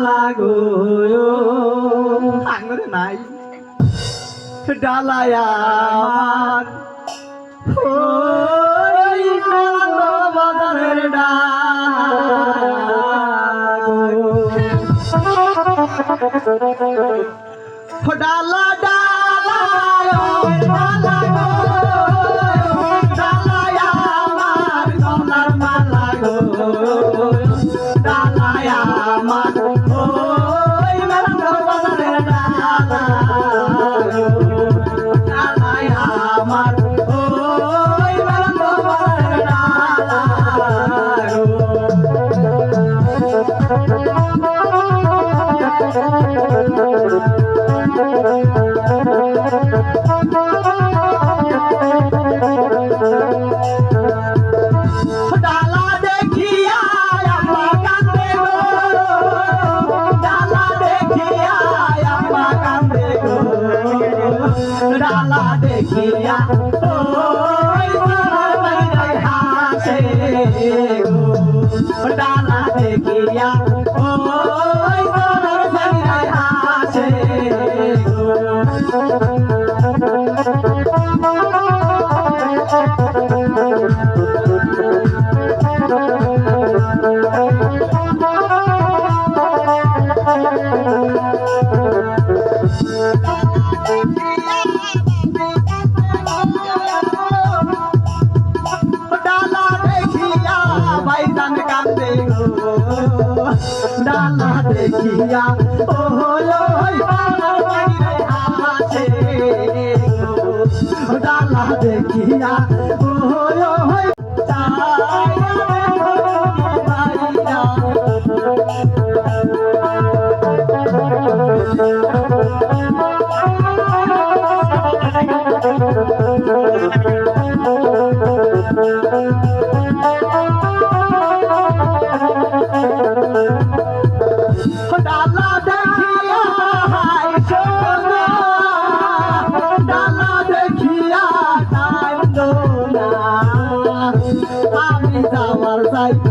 মালা গো আঙুরে নাই। ডালায়া আমার। ওই বাজারের ডালা। ডালা ডালা ডালা আমার। গলার মালা গো। ডালা দেখিয়া হাসে ডালা দেখিয়া হাসে বাইজান কান্দে গো দেখিয়া ও হলো আছে দেখিয়া ও হলো ডালা